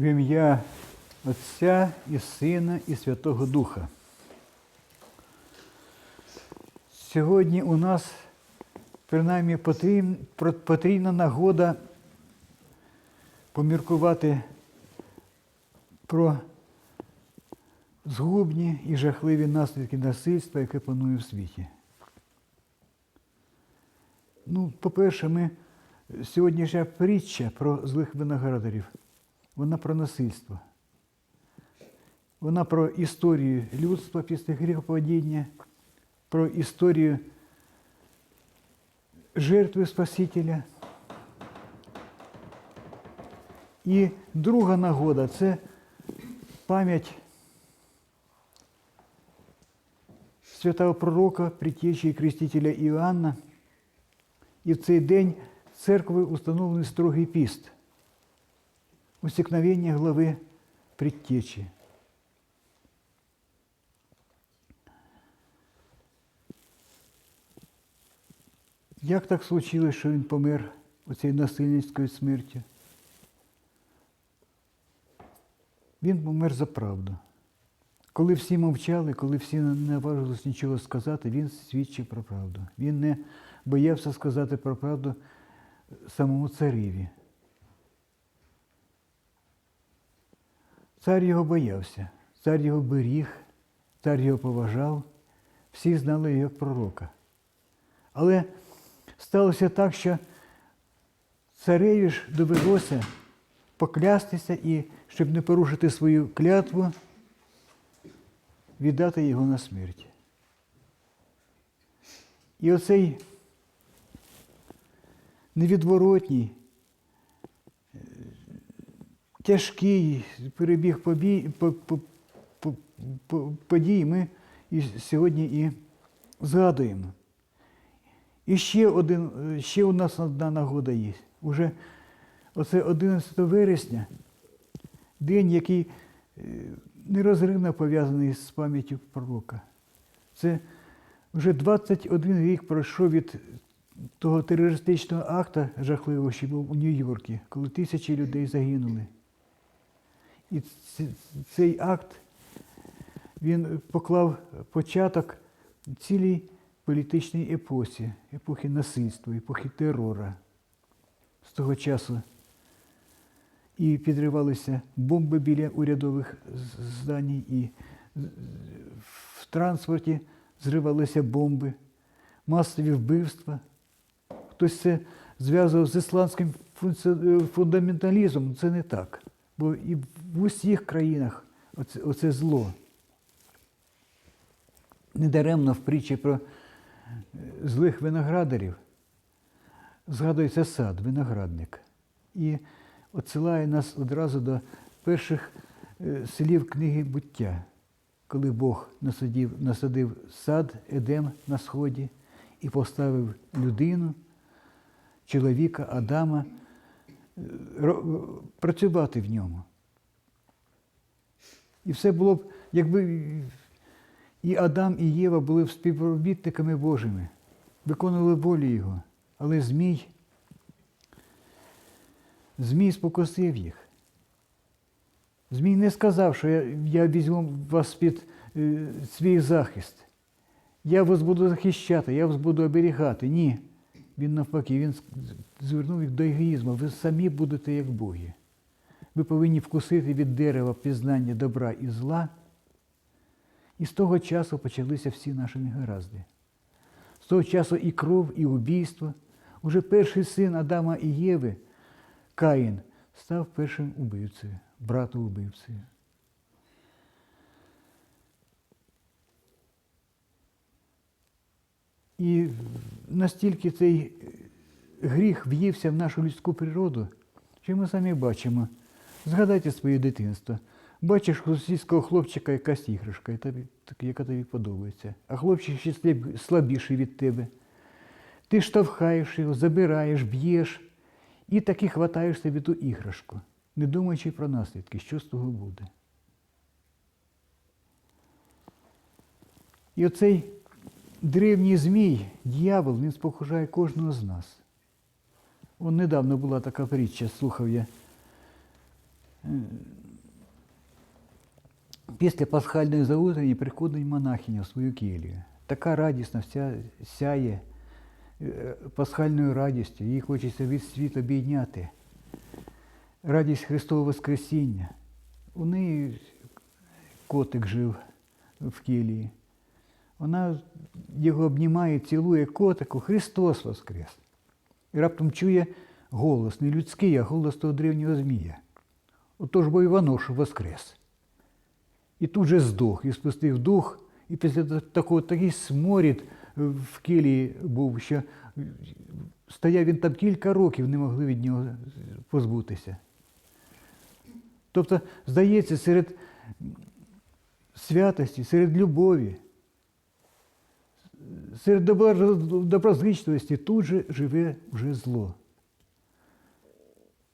В ім'я Отця і Сина і Святого Духа. Сьогодні у нас принаймні потрібна нагода поміркувати про згубні і жахливі наслідки насильства, яке панує в світі. Ну, по-перше, ми сьогоднішня притча про злих виноградарів, вона про насильство. Вона про історію людства після гріхопадіння, про історію жертви Спасителя. І друга нагода це пам'ять святого пророка, притечі крестителя Іоанна. І в цей день церкви установлений строгий піст, усікновення глави предтечі. Як так случилось, що він помер оцією насильницькою смертю? Він помер за правду. Коли всі мовчали, коли всі не наважились нічого сказати, він свідчив про правду. Він не боявся сказати про правду самому цареві. Цар його боявся, цар його беріг, цар його поважав, всі знали його як пророка. Але сталося так, що цареві ж довелося поклястися і, щоб не порушити свою клятву, віддати його на смерть. І оцей невідворотній, тяжкий перебіг побій, по, по, по, подій ми і сьогодні і згадуємо. І ще, один, ще у нас одна нагода є. Уже оце 11 вересня, день, який е, нерозривно пов'язаний з пам'яттю пророка. Це вже 21 рік пройшов від того терористичного акта жахливого, що був у Нью-Йорку, коли тисячі людей загинули. І цей акт він поклав початок цілій політичній епосі, епохи насильства, епохи терора. З того часу і підривалися бомби біля урядових з- здань, і в транспорті зривалися бомби, масові вбивства. Хтось це зв'язував з ісламським функці- фундаменталізмом. Це не так. Бо і в усіх країнах оце, оце зло. Недаремно в притчі про е, злих виноградарів згадується сад, виноградник. І отсилає нас одразу до перших е, слів книги буття, коли Бог насадив, насадив сад Едем на сході і поставив людину, чоловіка, Адама, працювати в ньому. І все було б, якби і Адам, і Єва були співробітниками Божими, виконували волю Його. Але Змій, Змій спокусив їх. Змій не сказав, що я, я візьму вас під е, свій захист. Я вас буду захищати, я вас буду оберігати. Ні. Він навпаки, він звернув їх до егоїзму. Ви самі будете як боги. Ви повинні вкусити від дерева пізнання добра і зла. І з того часу почалися всі наші негаразди. З того часу і кров, і убійство. Уже перший син Адама і Єви, Каїн, став першим убивцею, братом убивцею. І настільки цей гріх в'ївся в нашу людську природу, що ми самі бачимо. Згадайте своє дитинство. Бачиш у сільського хлопчика якась іграшка, яка тобі подобається. А хлопчик ще слабіший від тебе. Ти штовхаєш його, забираєш, б'єш і таки хватаєш собі ту іграшку, не думаючи про наслідки, що з того буде. І оцей древній змій, дьявол, він спокушає кожного з нас. Он недавно була така притча, слухав я Після пасхальної заутрені приходить монахиня в свою келію. Така радісна, вся сяє е, пасхальною радістю. Їй хочеться від світ обійняти. Радість Христового Воскресіння. У неї котик жив в келії. Вона його обнімає, цілує котику, Христос Воскрес. І раптом чує голос, не людський, а голос того древнього Змія. Отож бо Іванош Воскрес. І тут же здох, і спустив дух, і після та- такого такий сморід в кілії був, що стояв він там кілька років, не могли від нього позбутися. Тобто, здається, серед святості, серед любові, серед добро- доброзичливості тут же живе вже зло.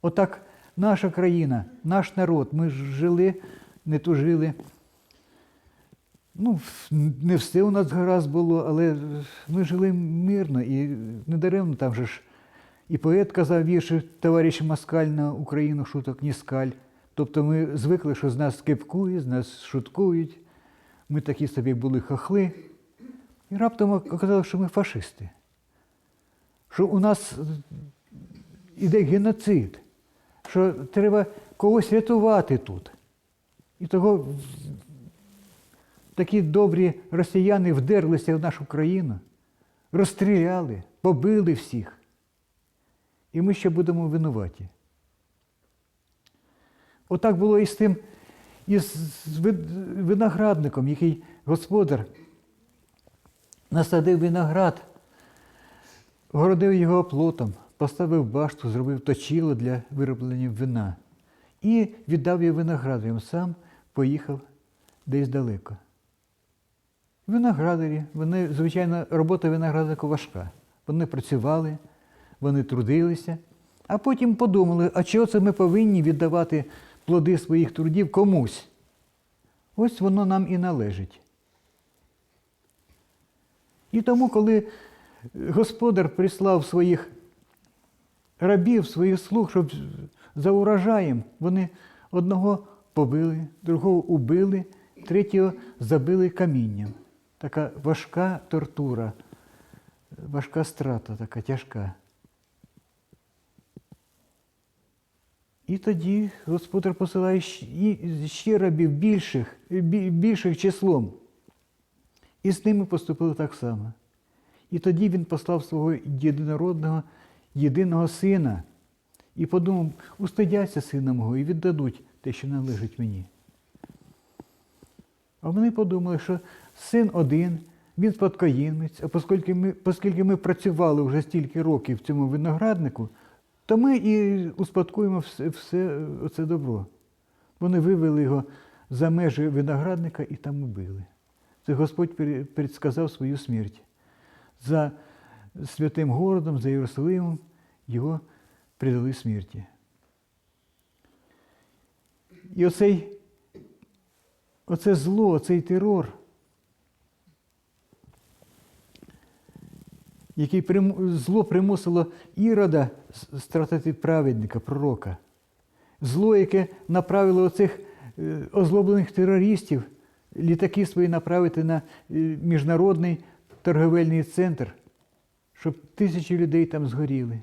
Отак наша країна, наш народ, ми ж жили, не тужили. Ну, не все у нас гаразд було, але ми жили мирно і недаремно там же ж і поет казав вірші товариш Москаль на Україну шуток не скаль. Тобто ми звикли, що з нас скипкують, з нас шуткують. Ми такі собі були хахли. І раптом оказалося, що ми фашисти. Що у нас іде геноцид, що треба когось рятувати тут. І того такі добрі росіяни вдерлися в нашу країну, розстріляли, побили всіх. І ми ще будемо винуваті. Отак було і з тим, і з виноградником, який господар насадив виноград, городив його оплотом, поставив башту, зробив точило для вироблення вина і віддав її виноградарям. Сам поїхав десь далеко. Виноградарі, вони, звичайно, робота виноградарка важка. Вони працювали, вони трудилися, а потім подумали, а чого це ми повинні віддавати плоди своїх трудів комусь? Ось воно нам і належить. І тому, коли господар прислав своїх рабів, своїх слуг, щоб за урожаєм, вони одного побили, другого убили, третього забили камінням. Така важка тортура, важка страта, така тяжка. І тоді господар посилає ще рабів більших, більших числом. І з ними поступили так само. І тоді він послав свого єдинородного, єдиного сина і подумав, устидяться сина мого і віддадуть те, що належить мені. А вони подумали, що син один, він спадкоємець, а оскільки ми, оскільки ми працювали вже стільки років в цьому винограднику, то ми і успадкуємо все, все це добро. Вони вивели його за межі виноградника і там убили. Господь предсказав свою смерть. За святим городом, за Єрусалимом його предали смерті. І оцей, оце зло, оцей терор, який зло примусило Ірода стратити праведника, пророка. Зло, яке направило оцих е, озлоблених терористів, літаки свої направити на е, міжнародний торговельний центр, щоб тисячі людей там згоріли.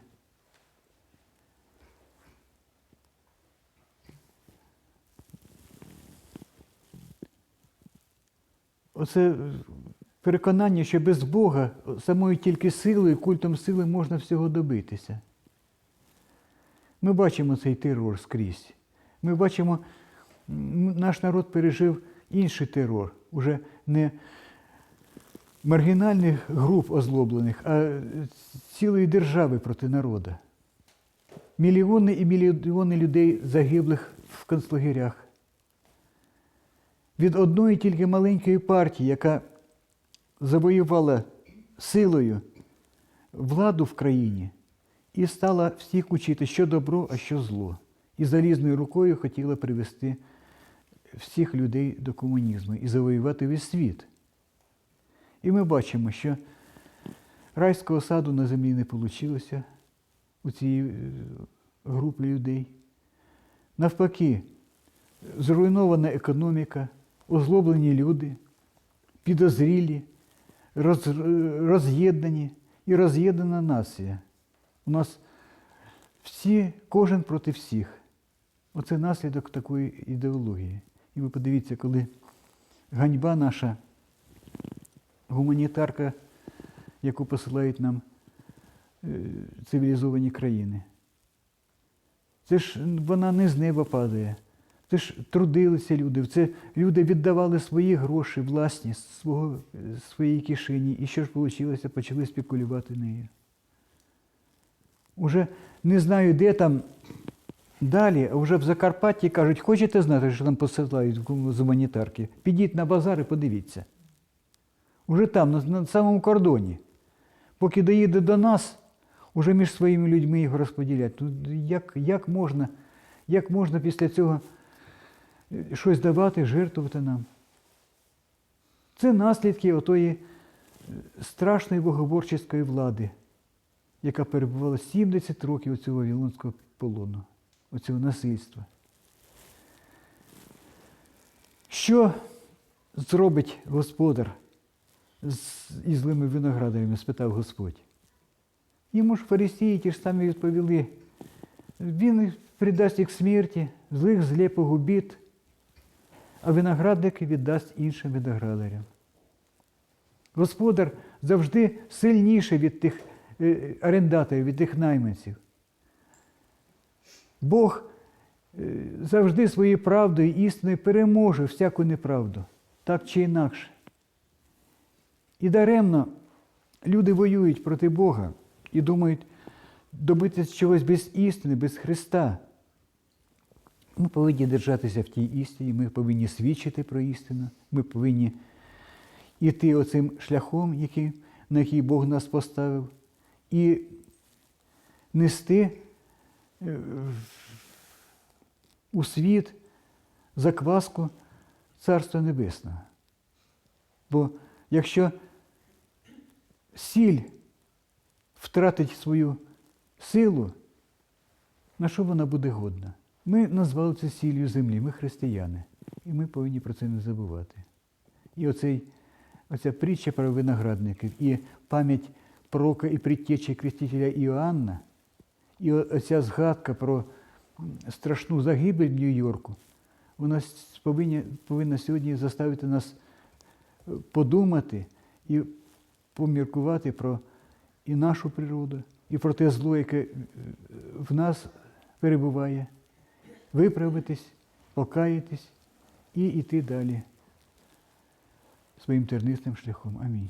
Оце переконання, що без Бога самою тільки силою, культом сили можна всього добитися. Ми бачимо цей терор скрізь. Ми бачимо, наш народ пережив інший терор, уже не маргінальних груп озлоблених, а цілої держави проти народу. Мільйони і мільйони людей загиблих в концлагерях. Від одної тільки маленької партії, яка завоювала силою владу в країні і стала всіх учити, що добро, а що зло. І залізною рукою хотіла привести всіх людей до комунізму і завоювати весь світ. І ми бачимо, що райського саду на землі не вийшло у цієї е, групи людей. Навпаки, зруйнована економіка, озлоблені люди, підозрілі, роз, роз'єднані і роз'єднана нація. У нас всі, кожен проти всіх. Оце наслідок такої ідеології. І ви подивіться, коли ганьба наша, гуманітарка, яку посилають нам е, цивілізовані країни. Це ж вона не з неба падає. Це ж трудилися люди. Це люди віддавали свої гроші, власні, з свого, з своєї кишені. І що ж вийшло? Почали спекулювати нею. Уже не знаю, де там далі, вже в Закарпатті кажуть, хочете знати, що там посилають з гуманітарки? Підіть на базар і подивіться. Уже там, на, на самому кордоні. Поки доїде до нас, уже між своїми людьми його розподілять. Ну, як, як, можна, як можна після цього е, щось давати, жертвувати нам? Це наслідки отої е, страшної богоборчої влади, яка перебувала 70 років цього Вавилонського полону, оцього насильства. Що зробить господар із злими виноградарями? спитав Господь. Йому ж фарисії ті ж самі відповіли. Він придасть їх смерті, злих зле погубить, а виноградники віддасть іншим виноградарям. Господар завжди сильніший від тих е, орендаторів, від тих найманців. Бог е, завжди своєю правдою і істиною переможе всяку неправду, так чи інакше. І даремно люди воюють проти Бога і думають добитися чогось без істини, без Христа. Ми повинні держатися в тій істині, ми повинні свідчити про істину, ми повинні йти оцим шляхом, який, на який Бог нас поставив, і нести у світ закваску Царства Небесного. Бо якщо сіль втратить свою силу, на що вона буде годна? Ми назвали це сіллю землі, ми християни, і ми повинні про це не забувати. І оцей, оця притча про виноградників, і пам'ять пророка і предтечі крестителя Іоанна, і оця згадка про страшну загибель в Нью-Йорку, вона повинна, повинна сьогодні заставити нас подумати і поміркувати про і нашу природу, і про те зло, яке в нас перебуває, виправитись, покаятись і йти далі своїм тернистим шляхом. Амінь.